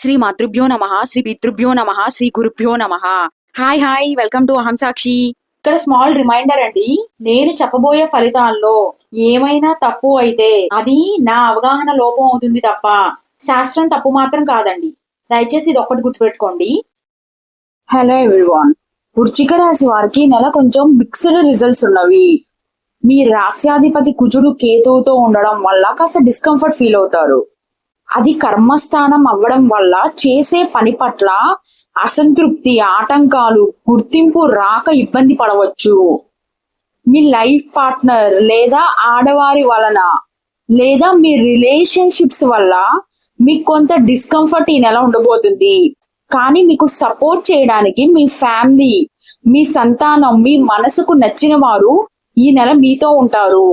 శ్రీ మాతృభ్యో నమ శ్రీ పితృభ్యో నమ శ్రీ గురుభ్యో నమ. హాయ్ హాయ్ వెల్కమ్ టు అహం సాక్షి ఇక్కడ స్మాల్ రిమైండర్ అండి నేను చెప్పబోయే ఫలితాల్లో ఏమైనా తప్పు అయితే అది నా అవగాహన లోపం అవుతుంది తప్ప శాస్త్రం తప్పు మాత్రం కాదండి. దయచేసి ఇది ఒక్కటి గుర్తుపెట్టుకోండి. హలో ఎవ్రీవాన్ వృచ్చిక రాశి వారికి నెల కొంచెం మిక్స్డ్ రిజల్ట్స్ ఉన్నవి. మీ రాస్యాధిపతి కుజుడు కేతువుతో ఉండడం వల్ల కాస్త డిస్కంఫర్ట్ ఫీల్ అవుతారు. అది కర్మస్థానం అవ్వడం వల్ల చేసే పని పట్ల అసంతృప్తి ఆటంకాలు గుర్తింపు రాక ఇబ్బంది పడవచ్చు. మీ లైఫ్ పార్ట్నర్ లేదా ఆడవారి వలన లేదా మీ రిలేషన్షిప్స్ వల్ల మీకు కొంత డిస్కంఫర్ట్ ఈ నెల ఉండబోతుంది. కానీ మీకు సపోర్ట్ చేయడానికి మీ ఫ్యామిలీ మీ సంతానం మీ మనసుకు నచ్చిన వారు ఈ నెల మీతో ఉంటారు.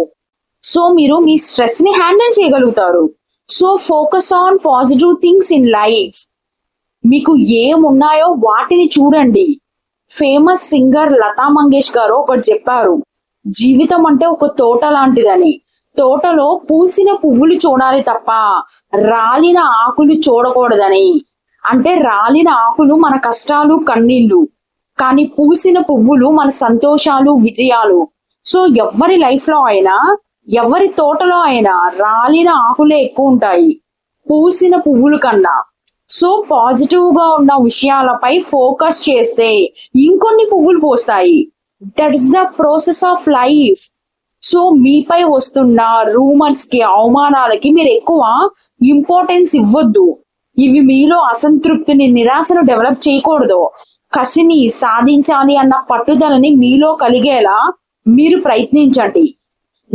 సో మీరు మీ స్ట్రెస్ని హ్యాండిల్ చేయగలుగుతారు. So focus on positive things in life మీకు ఏమున్నాయో వాటిని చూడండి. ఫేమస్ సింగర్ లతా మంగేష్ గారు ఒకటి చెప్పారు. జీవితం అంటే ఒక తోట లాంటిదని. తోటలో పూసిన పువ్వులు చూడాలి తప్ప రాలిన ఆకులు చూడకూడదని. అంటే రాలిన ఆకులు మన కష్టాలు కన్నీళ్ళు కానీ పూసిన పువ్వులు మన సంతోషాలు విజయాలు. సో ఎవరి లైఫ్లో అయినా ఎవరి తోటలో అయినా రాలిన ఆకులే ఎక్కువ ఉంటాయి. పూసిన పువ్వుల కన్నా. సో పాజిటివ్గా ఉన్న విషయాలపై ఫోకస్ చేస్తే ఇంకొన్ని పువ్వులు పోస్తాయి. That is the process of life so మీపై వస్తున్న రూమర్స్కి అవమానాలకి మీరు ఎక్కువ ఇంపార్టెన్స్ ఇవ్వద్దు. ఇవి మీలో అసంతృప్తిని నిరాశను డెవలప్ చేయకూడదు. కసిని సాధించాలి అన్న పట్టుదలని మీలో కలిగేలా మీరు ప్రయత్నించండి.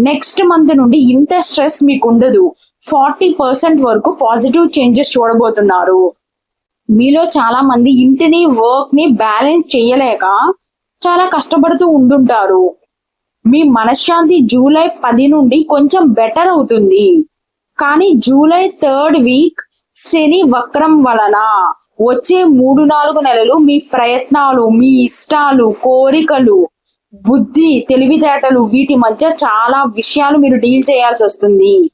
నెక్స్ట్ మంత్ నుండి ఇంత స్ట్రెస్ మీకు ఉండదు ఫార్టీ పర్సెంట్ వరకు పాజిటివ్ చేంజెస్ చూడబోతున్నారు. మీలో చాలా మంది ఇంటిని వర్క్ని బ్యాలెన్స్ చేయలేక చాలా కష్టపడుతూ ఉండుంటారు. మీ మనశ్శాంతి జూలై పది నుండి కొంచెం బెటర్ అవుతుంది. కానీ జూలై థర్డ్ వీక్ శని వక్రం వలన వచ్చే మూడు నాలుగు నెలలు మీ ప్రయత్నాలు మీ ఇష్టాలు కోరికలు బుద్ధి తెలివితేటలు వీటి మధ్య చాలా విషయాలు మీరు డీల్ చేయాల్సి వస్తుంది.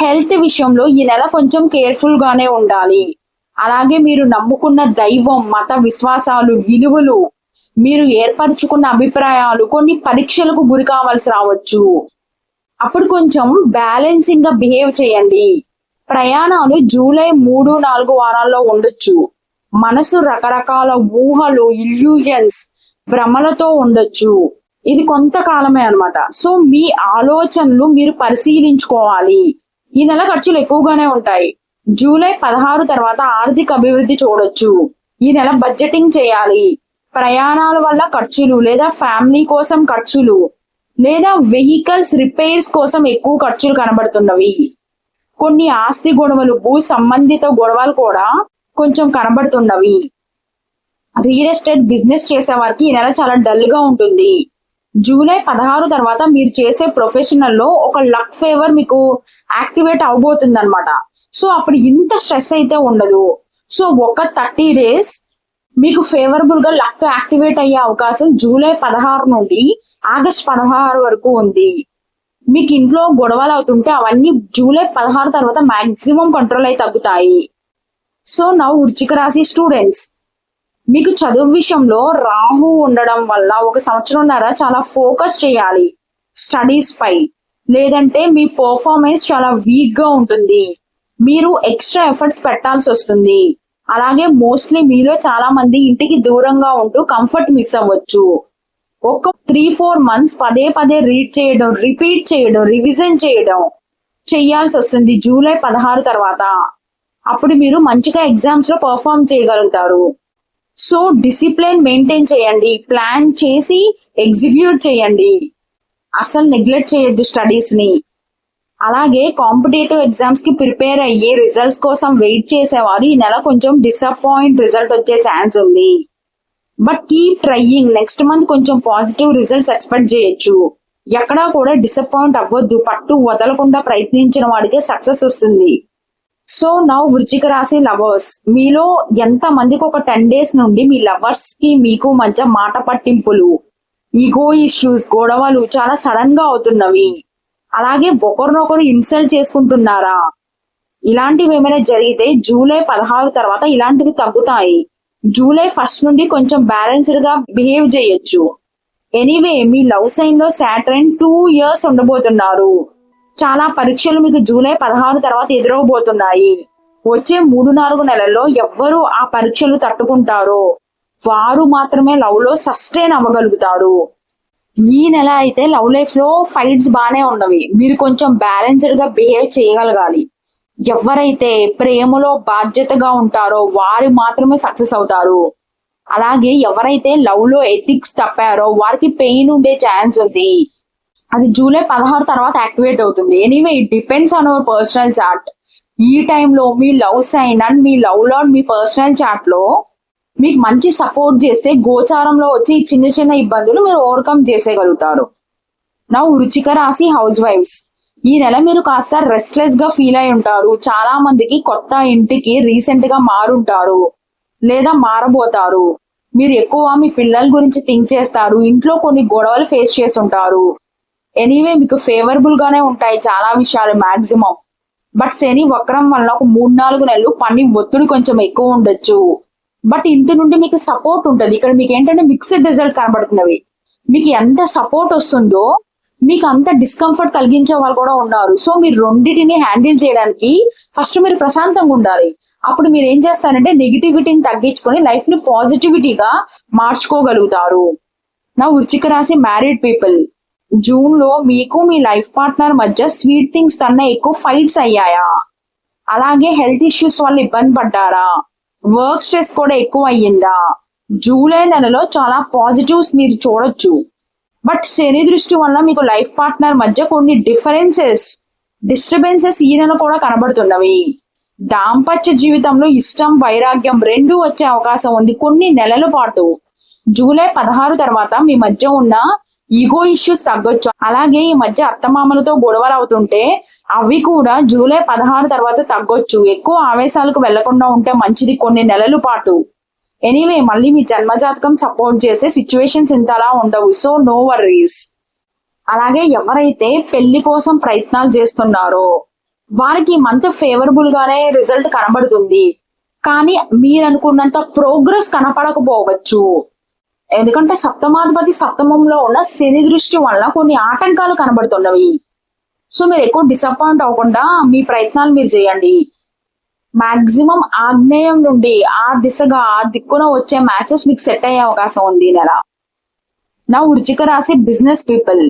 హెల్త్ విషయంలో ఈ నెల కొంచెం కేర్ఫుల్ గానే ఉండాలి. అలాగే మీరు నమ్ముకున్న దైవం మత విశ్వాసాలు విలువలు మీరు ఏర్పరచుకున్న అభిప్రాయాలు కొన్ని పరీక్షలకు గురి కావాల్సి రావచ్చు. అప్పుడు కొంచెం బ్యాలెన్సింగ్గా బిహేవ్ చేయండి. ప్రయాణాలు జూలై మూడు నాలుగు వారాల్లో ఉండొచ్చు. మనసు రకరకాల ఊహలు ఇల్యూజన్స్ భ్రమలతో ఉండొచ్చు. ఇది కొంతకాలమే అన్నమాట. సో మీ ఆలోచనలు మీరు పరిశీలించుకోవాలి. ఈ నెల ఖర్చులు ఎక్కువగానే ఉంటాయి. జూలై పదహారు తర్వాత ఆర్థిక అభివృద్ధి చూడొచ్చు. ఈ నెల బడ్జెటింగ్ చేయాలి. ప్రయాణాల వల్ల ఖర్చులు లేదా ఫ్యామిలీ కోసం ఖర్చులు లేదా వెహికల్స్ రిపేర్స్ కోసం ఎక్కువ ఖర్చులు కనబడుతున్నవి. కొన్ని ఆస్తి గొడవలు భూ సంబంధిత గొడవలు కూడా కొంచెం కనబడుతున్నవి. రియల్ ఎస్టేట్ బిజినెస్ చేసే వారికి ఈ నెల చాలా డల్గా ఉంటుంది. జూలై పదహారు తర్వాత మీరు చేసే ప్రొఫెషనల్లో ఒక లక్ ఫేవర్ మీకు యాక్టివేట్ అవబోతుంది అనమాట సో అప్పుడు ఇంత స్ట్రెస్ అయితే ఉండదు. సో ఒక థర్టీ డేస్ మీకు ఫేవరబుల్గా లక్ యాక్టివేట్ అయ్యే అవకాశం జూలై పదహారు నుండి ఆగస్ట్ పదహారు వరకు ఉంది. మీకు ఇంట్లో గొడవలు అవుతుంటే అవన్నీ జూలై పదహారు తర్వాత మాక్సిమం కంట్రోల్ అయి తగ్గుతాయి. సో నవ్వు వృచ్చిక రాశి స్టూడెంట్స్ మీకు చదువు విషయంలో రాహు ఉండడం వల్ల ఒక సంవత్సరంన్నర చాలా ఫోకస్ చేయాలి. స్టడీస్ పై. లేదంటే మీ పర్ఫార్మెన్స్ చాలా వీక్గా ఉంటుంది. మీరు ఎక్స్ట్రా ఎఫర్ట్స్ పెట్టాల్సి వస్తుంది. అలాగే మోస్ట్లీ మీలో చాలా మంది ఇంటికి దూరంగా ఉంటూ కంఫర్ట్ మిస్ అవ్వచ్చు. ఒక త్రీ ఫోర్ మంత్స్ పదే పదే రీడ్ చేయడం రిపీట్ చేయడం రివిజన్ చేయడం చేయాల్సి వస్తుంది జూలై పదహారు తర్వాత. అప్పుడు మీరు మంచిగా ఎగ్జామ్స్లో పర్ఫామ్ చేయగలుగుతారు. సో డిసిప్లిన్ మెయింటైన్ చేయండి ప్లాన్ చేసి ఎగ్జిక్యూట్ చేయండి. అసలు నెగ్లెక్ట్ చేయొద్దు స్టడీస్ని అలాగే కాంపిటేటివ్ ఎగ్జామ్స్కి ప్రిపేర్ అయ్యి రిజల్ట్స్ కోసం వెయిట్ చేసేవారు. ఈ నెల కొంచెం డిసప్పాయింట్ రిజల్ట్ వచ్చే ఛాన్స్ ఉంది. But keep trying. Next month కొంచెం పాజిటివ్ రిజల్ట్స్ ఎక్స్పెక్ట్ చేయొచ్చు. ఎక్కడా కూడా డిసప్పాయింట్ అవ్వద్దు. పట్టు వదలకుండా ప్రయత్నించిన వాడికే సక్సెస్ వస్తుంది. సో నౌ వృచ్చిక రాశి లవర్స్ మీలో ఎంత మందికి ఒక టెన్ డేస్ నుండి మీ లవర్స్కి మీకు మధ్య మాట పట్టింపులు ఈగో ఇష్యూస్ గొడవలు చాలా సడన్గా అవుతున్నవి. అలాగే ఒకరినొకరు ఇన్సల్ట్ చేసుకుంటున్నారా? ఇలాంటివి ఏమైనా జరిగితే జూలై పదహారు తర్వాత ఇలాంటివి తగ్గుతాయి. జూలై ఫస్ట్ నుండి కొంచెం బ్యాలెన్స్డ్గా బిహేవ్ చేయొచ్చు. ఎనీవే మీ లవ్ సైన్లో సాటర్న్ టూ ఇయర్స్ ఉండబోతున్నారు. చాలా పరీక్షలు మీకు జూలై పదహారు తర్వాత ఎదురవబోతున్నాయి. వచ్చే మూడు నాలుగు నెలల్లో ఎవ్వరు ఆ పరీక్షలు తట్టుకుంటారో. వారు మాత్రమే లవ్లో సస్టైన్ అవ్వగలుగుతారు. ఈ నెల అయితే లవ్ లైఫ్లో ఫైట్స్ బానే ఉన్నవి. మీరు కొంచెం బ్యాలెన్స్డ్గా బిహేవ్ చేయగలగాలి. ఎవరైతే ప్రేమలో బాధ్యతగా ఉంటారో వారు మాత్రమే సక్సెస్ అవుతారు. అలాగే ఎవరైతే లవ్లో ఎథిక్స్ తప్పారో వారికి పెయిన్ ఉండే ఛాన్స్ ఉంది. అది జూలై పదహారు తర్వాత యాక్టివేట్ అవుతుంది. Anyway it depends on our personal chart ఈ టైంలో మీ లవ్ సైన్ అండ్ మీ లవ్ లాడ్ మీ పర్సనల్ చార్ట్లో మీకు మంచి సపోర్ట్ చేస్తే గోచారంలో వచ్చి చిన్న చిన్న ఇబ్బందులు మీరు ఓవర్కమ్ చేసేయగలుగుతారు. నా వృచ్చిక రాశి హౌస్ వైఫ్స్ ఈ నెల మీరు కాస్త రెస్ట్లెస్గా ఫీల్ అయి ఉంటారు. చాలా మందికి కొత్త ఇంటికి రీసెంట్గా మారుంటారు. లేదా మారబోతారు. మీరు ఎక్కువ మీ పిల్లల గురించి థింక్ చేస్తారు. ఇంట్లో కొన్ని గొడవలు ఫేస్ చేసి ఉంటారు ఎనీవే మీకు ఫేవరబుల్ గానే ఉంటాయి చాలా విషయాలు మాక్సిమం బట్ శని వక్రం వల్ల ఒక మూడు నాలుగు నెలలు పని ఒత్తిడి కొంచెం ఎక్కువ ఉండొచ్చు. బట్ ఇంటి నుండి మీకు సపోర్ట్ ఉంటుంది. ఇక్కడ మీకు ఏంటంటే మిక్స్డ్ రిజల్ట్ కనబడుతున్నవి. మీకు ఎంత సపోర్ట్ వస్తుందో మీకు అంత డిస్కంఫర్ట్ కలిగించే వాళ్ళు కూడా ఉన్నారు. సో మీరు రెండింటిని హ్యాండిల్ చేయడానికి ఫస్ట్ మీరు ప్రశాంతంగా ఉండాలి. అప్పుడు మీరు ఏం చేస్తారంటే నెగిటివిటీని తగ్గించుకొని లైఫ్ని పాజిటివిటీగా మార్చుకోగలుగుతారు. నా వృచ్చిక రాశి మ్యారీడ్ పీపుల్ జూన్లో మీకు మీ లైఫ్ పార్ట్నర్ మధ్య స్వీట్ థింగ్స్ కన్నా ఎక్కువ ఫైట్స్ అయ్యాయా? అలాగే హెల్త్ ఇష్యూస్ వల్ల ఇబ్బంది పడ్డారా? వర్క్ స్ట్రెస్ కూడా ఎక్కువ అయ్యిందా? జూలై నెలలో చాలా పాజిటివ్స్ మీరు చూడొచ్చు. బట్ శని దృష్టి వల్ల మీకు లైఫ్ పార్ట్నర్ మధ్య కొన్ని డిఫరెన్సెస్ డిస్టర్బెన్సెస్ ఈ నెల కూడా కనబడుతున్నవి. దాంపత్య జీవితంలో ఇష్టం వైరాగ్యం రెండు వచ్చే అవకాశం ఉంది. కొన్ని నెలల పాటు జూలై పదహారు తర్వాత మీ మధ్య ఉన్న ఈగో ఇష్యూస్ తగ్గొచ్చు. అలాగే ఈ మధ్య అత్తమామలతో గొడవలు అవుతుంటే అవి కూడా జూలై పదహారు తర్వాత తగ్గొచ్చు. ఎక్కువ ఆవేశాలకు వెళ్ళకుండా ఉంటే మంచిది కొన్ని నెలల పాటు. ఎనీవే మళ్ళీ మీ జన్మజాతకం సపోర్ట్ చేస్తే సిచ్యువేషన్స్ ఇంతలా ఉండవు. సో నో వర్రీస్ అలాగే ఎవరైతే పెళ్ళి కోసం ప్రయత్నాలు చేస్తున్నారో వారికి మంత్ ఫేవరబుల్ గానే రిజల్ట్ కనబడుతుంది. కానీ మీరు అనుకున్నంత ప్రోగ్రెస్ కనపడకపోవచ్చు. ఎందుకంటే సప్తమాధిపతి సప్తమంలో ఉన్న శని దృష్టి వల్ల కొన్ని ఆటంకాలు కనబడుతున్నవి. సో మీరు ఎక్కువ డిసప్పాయింట్ అవ్వకుండా మీ ప్రయత్నాలు మీరు చేయండి. మాక్సిమం ఆగ్నేయం నుండి ఆ దిశగా ఆ దిక్కున వచ్చే మ్యాచెస్ మీకు సెట్ అయ్యే అవకాశం ఉంది నెల. నా వృచ్చిక రాశి బిజినెస్ పీపుల్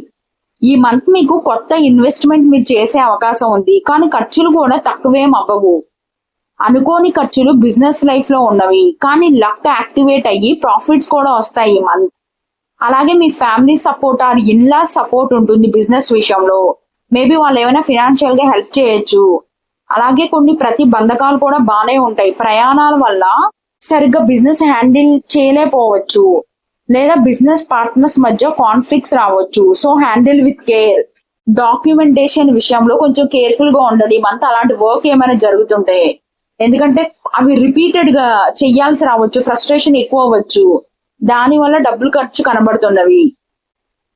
ఈ మంత్ మీకు కొత్త ఇన్వెస్ట్మెంట్ మీరు చేసే అవకాశం ఉంది. కానీ ఖర్చులు కూడా తక్కువేం అవ్వవు. అనుకోని ఖర్చులు బిజినెస్ లైఫ్లో ఉన్నవి కానీ లక్ యాక్టివేట్ అయ్యి ప్రాఫిట్స్ కూడా వస్తాయి ఈ మంత్ అలాగే మీ family support or in law support ఉంటుంది బిజినెస్ విషయంలో. మేబీ వాళ్ళు ఏమైనా ఫినాన్షియల్గా హెల్ప్ చేయొచ్చు. అలాగే కొన్ని ప్రతి బంధకాలు కూడా బాగానే ఉంటాయి. ప్రయాణాల వల్ల సరిగ్గా బిజినెస్ హ్యాండిల్ చేయలేకపోవచ్చు. లేదా బిజినెస్ పార్ట్నర్స్ మధ్య కాన్ఫ్లిక్ట్స్ రావచ్చు. So handle with care documentation విషయంలో కొంచెం కేర్ఫుల్గా ఉండండి. మంత్ అలాంటి వర్క్ ఏమైనా జరుగుతుంటే. ఎందుకంటే అవి రిపీటెడ్గా చెయ్యాల్సి రావచ్చు ఫ్రస్ట్రేషన్ ఎక్కువ అవ్వచ్చు. దాని వల్ల డబ్బులు ఖర్చు కనబడుతున్నవి.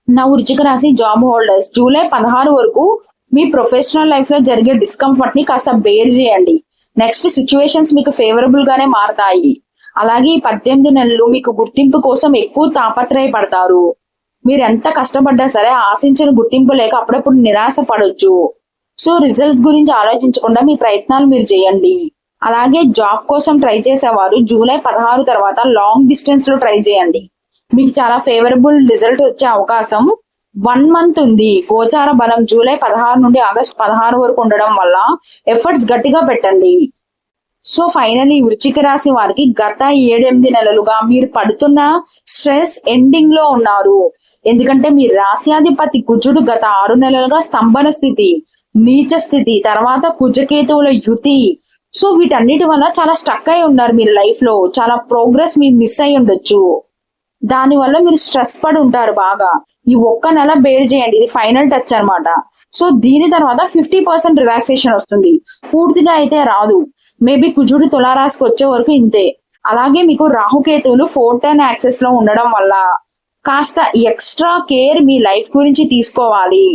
నా వృచ్చిక రాశి జాబ్ హోల్డర్స్ జూలై పదహారు వరకు మీ ప్రొఫెషనల్ లైఫ్లో జరిగే డిస్కంఫర్ట్ని కాస్త బేర్ చేయండి. నెక్స్ట్ సిచ్యువేషన్స్ మీకు ఫేవరబుల్ గానే మారతాయి. అలాగే ఈ పద్దెనిమిది నెలలు మీకు గుర్తింపు కోసం ఎక్కువ తాపత్రయపడతారు. మీరు ఎంత కష్టపడ్డా సరే ఆశించిన గుర్తింపు లేక అప్పుడప్పుడు నిరాశ పడవచ్చు సో రిజల్ట్స్ గురించి ఆలోచించకుండా మీ ప్రయత్నాలు మీరు చేయండి. అలాగే జాబ్ కోసం ట్రై చేసేవారు. జూలై పదహారు తర్వాత లాంగ్ డిస్టెన్స్లో ట్రై చేయండి. మీకు చాలా ఫేవరబుల్ రిజల్ట్ వచ్చే అవకాశం వన్ మంత్ ఉంది. గోచార బలం జూలై పదహారు నుండి ఆగస్ట్ పదహారు వరకు ఉండడం వల్ల ఎఫర్ట్స్ గట్టిగా పెట్టండి. సో ఫైనలీ వృచ్చిక రాశి వారికి గత ఏడెనిమిది నెలలుగా మీరు పడుతున్న స్ట్రెస్ ఎండింగ్లో ఉన్నారు. ఎందుకంటే మీ రాశ్యాధిపతి కుజుడు గత ఆరు నెలలుగా స్తంభన స్థితి నీచ స్థితి తర్వాత కుజకేతువుల యుతి సో వీటన్నిటి వల్ల చాలా స్టక్ అయి ఉన్నారు మీరు లైఫ్లో. చాలా ప్రోగ్రెస్ మీరు మిస్ అయి ఉండొచ్చు. దాని వల్ల మీరు స్ట్రెస్ పడి ఉంటారు బాగా. ఈ ఒక్క నెల బేర్ చేయండి. ఇది ఫైనల్ టచ్ అన్నమాట. సో దీని తర్వాత ఫిఫ్టీ పర్సెంట్ రిలాక్సేషన్ వస్తుంది. పూర్తిగా అయితే రాదు. మేబీ కుజుడు తులారాశికి వచ్చే వరకు ఇంతే. అలాగే మీకు రాహుకేతువులు ఫోర్ టెన్ యాక్సెస్లో ఉండడం వల్ల కాస్త ఎక్స్ట్రా కేర్ మీ లైఫ్ గురించి తీసుకోవాలి.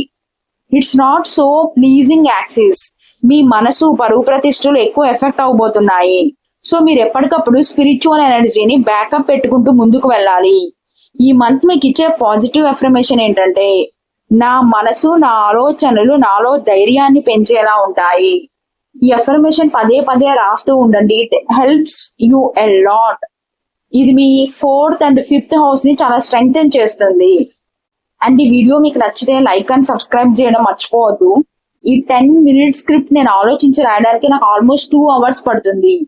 It's not so pleasing axis మీ మనసు పరువు ప్రతిష్టలు ఎక్కువ ఎఫెక్ట్ అవబోతున్నాయి. సో మీరు ఎప్పటికప్పుడు స్పిరిచువల్ ఎనర్జీని బ్యాకప్ పెట్టుకుంటూ ముందుకు వెళ్ళాలి. ఈ మంత్ మీకు ఇచ్చే పాజిటివ్ అఫర్మేషన్ ఏంటంటే నా మనసు నా ఆలోచనలు నాలో ధైర్యాన్ని పెంచేలా ఉంటాయి. ఈ అఫర్మేషన్ పదే పదే రాస్తూ ఉండండి. It helps you a lot ఇది మీ ఫోర్త్ అండ్ ఫిఫ్త్ హౌస్ని చాలా స్ట్రెంగ్తెన్ చేస్తుంది. అండ్ ఈ వీడియో మీకు నచ్చితే లైక్ అండ్ సబ్స్క్రైబ్ చేయడం మర్చిపోవద్దు. ఈ టెన్ మినిట్ స్క్రిప్ట్ నేను ఆలోచించి రాయడానికి నాకు ఆల్మోస్ట్ టూ అవర్స్ పడుతుంది.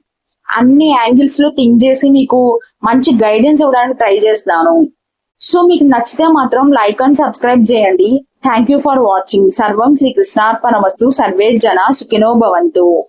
అన్ని యాంగిల్స్లో థింక్ చేసి మీకు మంచి గైడెన్స్ ఇవ్వడానికి ట్రై చేస్తాను సో మీకు నచ్చితే మాత్రం లైక్ అండ్ సబ్స్క్రైబ్ చేయండి. థ్యాంక్ యూ ఫర్ వాచింగ్ సర్వం శ్రీ వస్తు. సర్వే జన సుఖినో భవంతు.